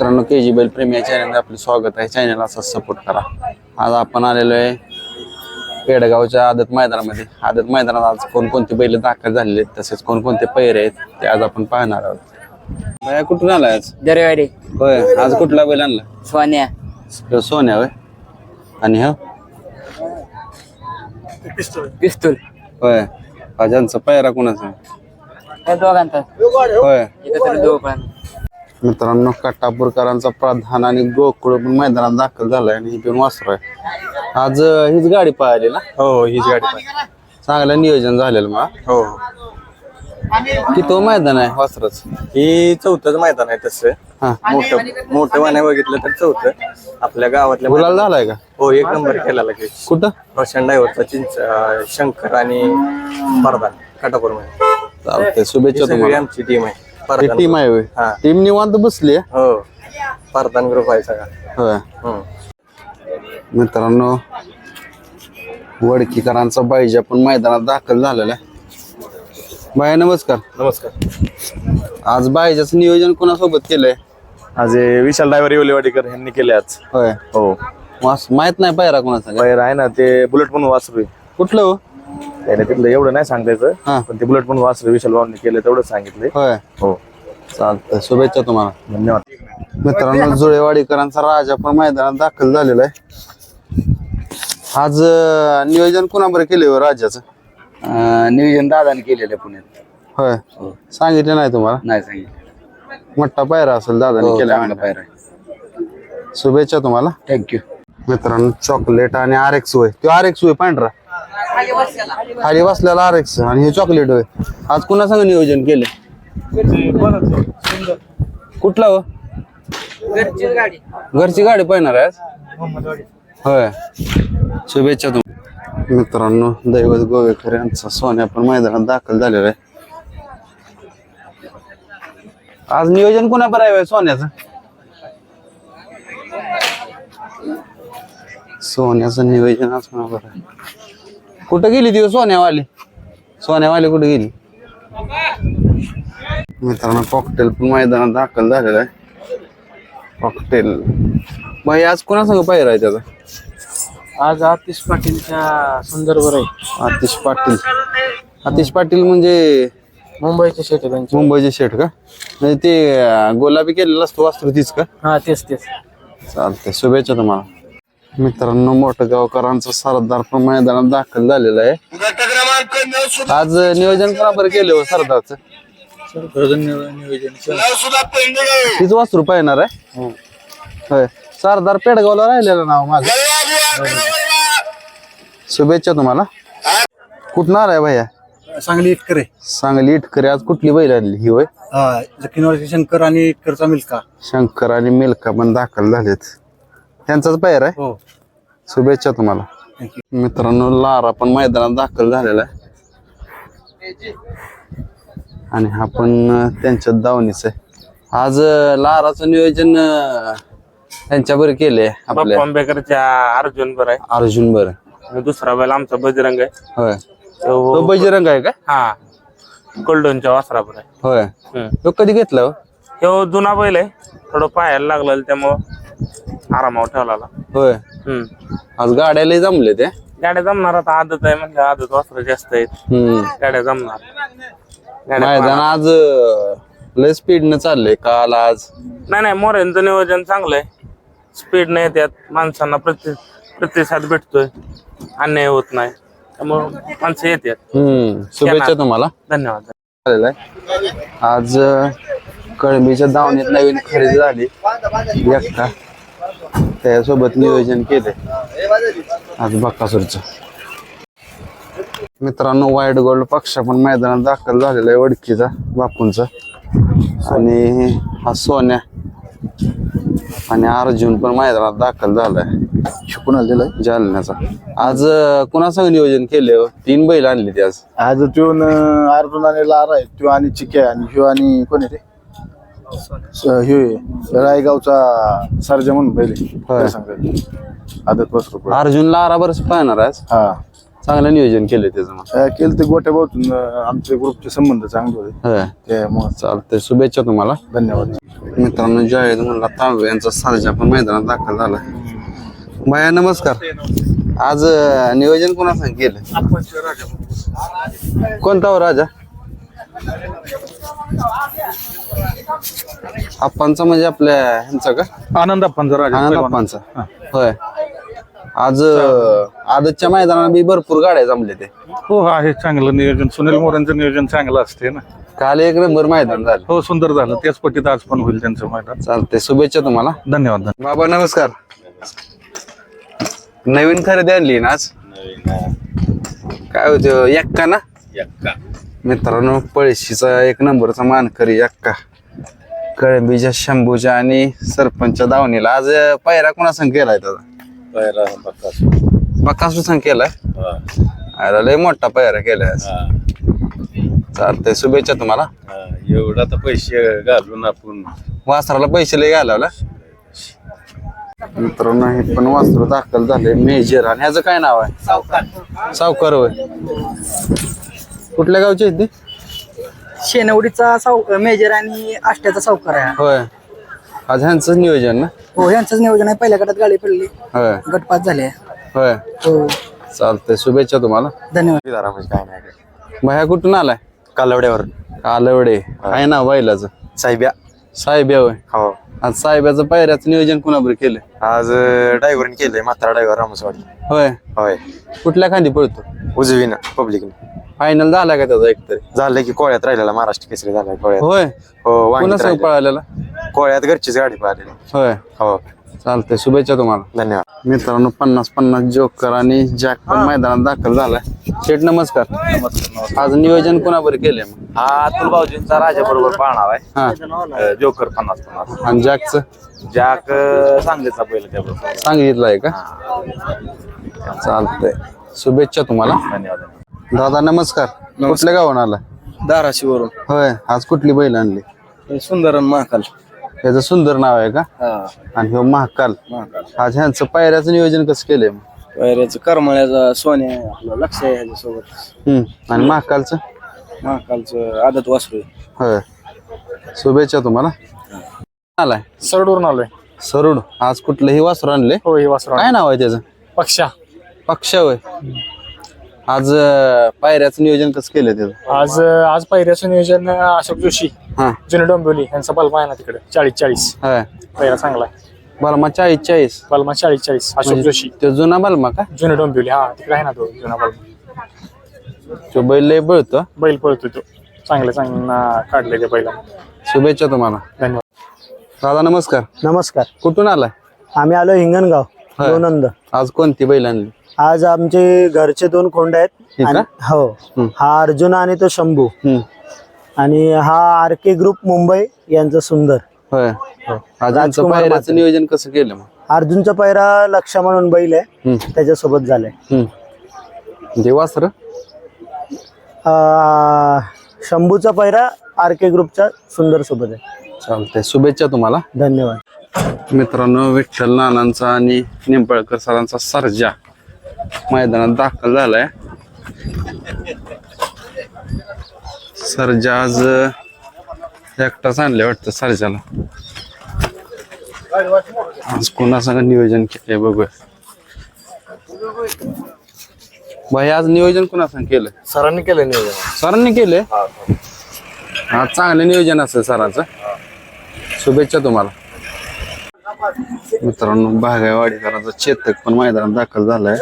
मित्रांनो के जी बैल प्रेमी या चॅनलमध्ये आपलं स्वागत आहे. चॅनल असा सपोर्ट करा. आज आपण आलेलो आहे पेडगावच्या आदत मैदानामध्ये. आदत मैदानात आज कोणकोणते बैल दाखल झालेले आहेत तसेच कोणकोणते पैरे आहेत ते आज आपण पाहणार आहोत. बाया कुठून आलाय आज? दरवाडी. होय आज कुठला बैल आणला? सोन्या. ह्यो सोन्या होय? आणि हो पिस्तूल. होय. आज यांचा पैरा कोणाचा? त्या दोघांचा. होय. एकत्र मित्रांनो कट्टापूरकरांचा प्रधान आणि गोकुळ पण मैदानात दाखल झालाय आणि ही पण वासरू आहे. आज अं, हीच गाडी पाहिली ना? हो हीच गाडी पाहिजे चांगलं नियोजन झालेलं मला हो? की तो मैदान आहे वासरच? ही चौथंच मैदान आहे तसं. हा. मोठं मोठं वाण्या बघितलं तर चौथं. आपल्या गावातल्या गुलाल झालाय का? हो एक नंबर केलेला की. कुठं? रोशन ड्रायव्हरचा चिंच अं, शंकर आणि परदान काटापूरमध्ये चालतंय शुभेच्छा सगळी आमची टीम आहे. परदान टीम आहे होय. हा. टीम निवांत बसली आहे. हो. परदान ग्रुप आहे सगळा. होय. हम्म. मित्रांनो वडकीकरांचा बाईजा पण मैदानात दाखल झालेला आहे. बाय नमस्कार. नमस्कार. आज बाईजाचं नियोजन कोणासोबत केलंय? आज हे विशाल ड्रायव्हर येवलेवाडीकर यांनी केले आज. होय. हो. माहीत नाही पायरा कोणाचा काय? बाहेर आहे ना ते बुलेट पण वासरू कुठलं हो? त्याने तिथलं एवढं नाही सांगायचं हा. पण ते बुलेट पण वासरू विशाल भाऊंनी केलं तेवढं सांगितलंय होय. हो. चालतंय. शुभेच्छा तुम्हाला. धन्यवाद. मित्रांनो जुळेवाडीकरांचा राजा पण मैदानात दाखल झालेला आहे. आज अं, नियोजन कोणाबरोबर केले हो राजाचं? नियोजन दादाने केलेलं पुण्यात. होय. सांगितलं नाही तुम्हाला? नाही सांगितलं. मोठा पायरा असेल दादाने केला. चांगला पायरा शुभेच्छा तुम्हाला. थँक्यू मित्रांनो चॉकलेट आणि आर एक्स होय तो आर एक्स होय पांढरा. खाली बसलेला. आर एक्स आणि हे चॉकलेट होय. आज कुणा संग नियोजन केले? कुठला हो? घरची गाडी पाहणार आहे? होय. शुभेच्छा तुम मित्रांनो दैवत गोवेकर यांचा सोन्या पण मैदानात दाखल झालेला आहे. आज नियोजन कुणा बरं आहे सोन्याचं? सोन्याचं नियोजन आज कुणा बरं आहे? कुठं गेली ती सोन्यावाली? सोन्यावाली कुठे गेली? मित्रांनो कॉकटेल पण मैदानात दाखल झालेला आहे. कॉकटेल बाई आज कोणासंग पाहिजे आहे त्याचा? आज आतिश पाटीलच्या संदर्भावर आहे. आतिश पाटील. आतिश पाटील म्हणजे मुंबईचे शेट त्यांचे. मुंबईचे शेठ का? म्हणजे ते गुलाबी केलेलं असतो वास्त्र तीच का? हा तेच तेच. चालतंय शुभेच्छा तुम्हाला. मित्रांनो मोठगावकरांचा सरदार पण मैदानात दाखल झालेला आहे. आज नियोजन करा बरं केलं हो सरदारचं? तीच वासरू पाहणार आहे. होय. सरदार पेडगावला राहिलेलं नाव माझं. शुभेच्छा तुम्हाला. कुठं आलाय भैया? सांगली इटकर. आहे सांगली इटकरी. आज कुठली बैल आणली ही हा जखीनवरती शंकर आणि इटकरचा मिल्का शंकर आणि मिल्का पण दाखल झालेत. त्यांचाच पायर आहे. हो. शुभेच्छा तुम्हाला. मित्रांनो लारा पण मैदानात दाखल झालेला आहे. आणि हा पण अं, त्यांच्यात दावणीच आहे. आज लाराचं नियोजन त्यांच्यावर केलंय आपल्या. आंबेकरच्या अर्जुन बर आहे. अर्जुन बर. आणि दुसरा बैल आमचा बजरंग आहे. होय. तो तो बजरंग आहे का? हा. गोल्डनच्या वासराबर आहे. होय. हम्म. तो कधी घेतला हो? जुना बैल आहे. थोडं पाहायला लागलेलं त्यामुळं. आरामावर ठेवला होय. हम्म. आज गाड्याला जमले ते. गाड्या जमणार आता आदत आहे म्हणजे आदत वासरं जास्त आहेत. हम्म. गाड्या जमणार. गाड्या मैदान आज अं, लय स्पीडनं चाललंय काल आज. नाही नाही मोऱ्यांचं नियोजन चांगलं आहे स्पीड नाही येतात माणसांना प्रति प्रतिसाद भेटतोय. अन्याय होत नाही. त्यामुळं माणसं येतात हम्म. शुभेच्छा तुम्हाला. धन्यवाद. झालेला आहे. आज अं, कळंबीच्या दावणीत नवीन खरेदी झाली. एकटा. त्यासोबत नियोजन केले आज बक्कासूरचं मित्रांनो वाईट गोल्ड पक्ष पण मैदानात दाखल झालेला आहे वडकीचा बापूंचा. आणि हा सोन्या. आणि अर्जुन पण मैदानात दाखल झालाय. शिकून आहे जालन्याचा. आज कुणासंग नियोजन केले हो? तीन बैल आणली ती आज. आज तो अर्जुन आणि लारा आहे तो आणि चिक्या आणि ह्यो आणि कोण आहे आहे रायगावचा सर्जा म्हणून पहिले. सांगायचं आदत बसरो अर्जुनला आराबरच पाहणार आज. हा. चांगलं नियोजन केलं त्याचं मग. केलं ते गोट्या भाऊतून आमचे ग्रुपचे संबंध चांगले होते. होय. त्यामुळे चालतंय. शुभेच्छा तुम्हाला. धन्यवाद. मित्रांनो जावेद म्हणला तांबे यांचा सारजा पण मैदानात दाखल झाला. बाया नमस्कार. आज नियोजन कोणा सांग केलं कोणता हो राजा? आप्पांचा म्हणजे आपल्या ह्यांचा का? आनंद अप्पांचा राजा आनंद. आप्पांचा. होय. आज अं, आदतच्या मैदानात बी भरपूर गाड्या जमले ते. हो आहे चांगलं नियोजन. सुनील मोरेंचं नियोजन चांगलं असते ना. काल एक नंबर मैदान झालं. हो सुंदर झालं. त्याच पट्टीत आज पण होईल त्यांचं मैदान. चालते शुभेच्छा तुम्हाला. धन्यवाद धन्यवाद. बाबा नमस्कार. नवीन खरेदी आणली ना आज? काय होत एक्का ना? मित्रांनो पळशीचा एक नंबरचा मानकरी एक्का. कळंबीच्या शंभूच्या आणि सरपंचच्या दावणीला आज पायरा कोणा संग केलाय त्याचा बकासूर संग केलाय? अरे लय मोठा पायरा केलाय आज. चालतंय शुभेच्छा तुम्हाला. एवढा तर पैसे घालून आपण. वासराला पैसे लय घालावला. मित्रांनो हे पण वास्त्र दाखल झाले मेजर आणि ह्याचं काय नाव आहे? सावकार होय. कुठल्या गावचे आहेत ते? शेनवडीचा साव मेजर आणि आष्ट्याचा सावकार आहे होय. आज ह्यांचं नियोजन ना? हो यांचंच नियोजन आहे. पहिल्या गटात गाडी पडली. होय. गटपात झाले. होय. हो. चालतंय. शुभेच्छा तुम्हाला. धन्यवाद. बाह्या कुठून आलाय? कालवड्यावर कालवडे. आहे ना बैलाचं? साहेब्या. साहेब होय. हो. आज साहेबाचं पायऱ्याचं नियोजन कुणाबर केलं आज ड्रायव्हरने केलंय. म्हातारा ड्रायव्हर रामसवाडी होय. होय. कुठल्या खांदी पळतो? उजवीनं पब्लिकने फायनल झाला का त्याचा एकतरी? झालं की कोळ्यात राहिलेला महाराष्ट्र केसरी झालाय कोळ्यात. होय? हो वांगीत राहिलेला. पळालेला? कोळ्यात घरचीच गाडी पाहिलेली होय. हो. चालतंय शुभेच्छा तुम्हाला. धन्यवाद. मित्रांनो पन्नास पन्नास जोकर आणि जॅक पण मैदानात दाखल झालाय. शेठ नमस्कार. आज नियोजन कोणाबर केलंय मग? हा अतुल भाऊजींचा राजा बरोबर पाळणार आहे. हा. जोकर पन्नास पन्नास. आणि जॅकचं जॅक सांगलीचा पहिला त्याबरोबर सांगितलंय का? चालतंय. शुभेच्छा तुम्हाला. धन्यवाद. दादा नमस्कार. कुठल्या गावून आला? धाराशीवरून होय आज कुठली बैल आणली? सुंदर महाकाल. त्याचं सुंदर नाव आहे का? आणि ह्यो महाकाल. आज ह्यांचं पायऱ्याचं नियोजन कसं केलंय? मग वैऱ्याचं करमळ्याचा सोन्या आहे आपलं लक्ष आहे ह्याच्यासोबत. हम्म आणि महाकालचं? महाकालचं आदत वासरू होय. शुभेच्छा तुम्हाला. आलाय. सरडूरून आलोय. सरुड. आज कुठलंही वासरू आणले हो हे वासरू काय नाव आहे त्याचं? पक्षा. पक्ष होय. आज अं, पायऱ्याचं नियोजन कसं केलं त्याचं आज आज पहिल्याचं नियोजन अशोक जोशी हा. जुने डोंबिवली यांचा बलमा आहे ना तिकडे चाळीस चाळीस. होय. पहिला चांगला आहे. बलमा चाळीस चाळीस. बलमा चाळीस चाळीस अशोक जोशी. तो जुना बलमा का? जुने डोंबिवली हा तिकडे आहे ना तो जुना बलमा. तो बैल लय बळतो बैल पळतो तो. चांगले चांगला काढले ते बैला. शुभेच्छा तुम्हाला. धन्यवाद. दादा नमस्कार. नमस्कार. कुठून आलाय? आम्ही आलो हिंगणगाव. लोणंद. आज कोणती बैल आणली? आज आमचे घरचे दोन खोंड आहेत. हे? आणि- हो. हं. हा अर्जुन आणि तो शंभू. आणि हा आर के ग्रुप मुंबई यांचं सुंदर. होय. आज यांचं राजकुमार पायऱ्याचं म्हात्रे. नियोजन कसं केलं मग? अर्जुनचा पैरा लक्षा म्हणून बैल आहे. हम्म. त्याच्यासोबत झालाय. हम्म. देवासर अं, शंभूचा पैरा आर के ग्रुपच्या सुंदर सोबत आहे. चालतंय. शुभेच्छा तुम्हाला. धन्यवाद. मित्रांनो विठ्ठल नानांचा आणि निंबाळकर सरांचा सर्जा. मैदानात दाखल झालाय. सर्जा आज एकटाच आणले वाटतं सर्जाला. आज कोणासंग नियोजन केलंय बघूया. भाई आज नियोजन कोणासंग केलं सरांनी केलं नियोजन. सरांनी केले हा. चांगलं नियोजन असेल सरांचं. शुभेच्छा तुम्हाला. मित्रांनो बागायवाडीकरांचा चेतक पण मैदानात दाखल झालाय.